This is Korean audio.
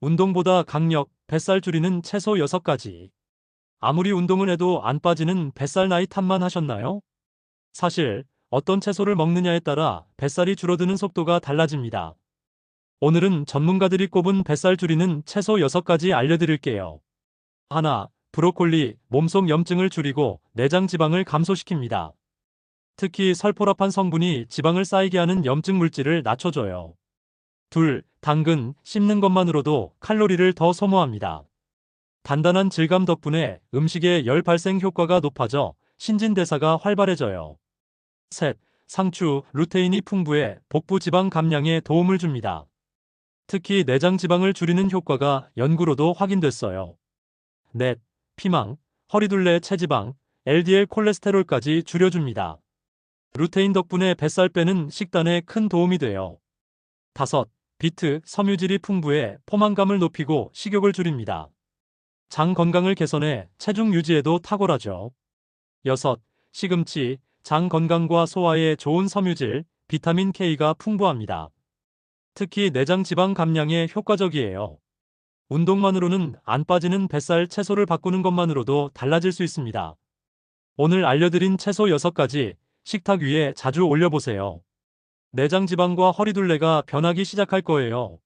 운동보다 강력, 뱃살 줄이는 채소 6가지. 아무리 운동을 해도 안 빠지는 뱃살 나이 탓만 하셨나요? 사실 어떤 채소를 먹느냐에 따라 뱃살이 줄어드는 속도가 달라집니다. 오늘은 전문가들이 꼽은 뱃살 줄이는 채소 6가지 알려드릴게요. 하나, 브로콜리, 몸속 염증을 줄이고 내장 지방을 감소시킵니다. 특히 설포라판 성분이 지방을 쌓이게 하는 염증 물질을 낮춰줘요. 둘, 당근, 씹는 것만으로도 칼로리를 더 소모합니다. 단단한 질감 덕분에 음식의 열 발생 효과가 높아져 신진대사가 활발해져요. 셋, 상추, 루테인이 풍부해 복부 지방 감량에 도움을 줍니다. 특히 내장 지방을 줄이는 효과가 연구로도 확인됐어요. 넷, 피망, 허리둘레 체지방, LDL 콜레스테롤까지 줄여줍니다. 루테인 덕분에 뱃살 빼는 식단에 큰 도움이 돼요. 다섯, 비트, 섬유질이 풍부해 포만감을 높이고 식욕을 줄입니다. 장 건강을 개선해 체중 유지에도 탁월하죠. 여섯, 시금치, 장 건강과 소화에 좋은 섬유질, 비타민 K가 풍부합니다. 특히 내장 지방 감량에 효과적이에요. 운동만으로는 안 빠지는 뱃살 채소를 바꾸는 것만으로도 달라질 수 있습니다. 오늘 알려드린 채소 6가지 식탁 위에 자주 올려보세요. 내장 지방과 허리둘레가 변하기 시작할 거예요.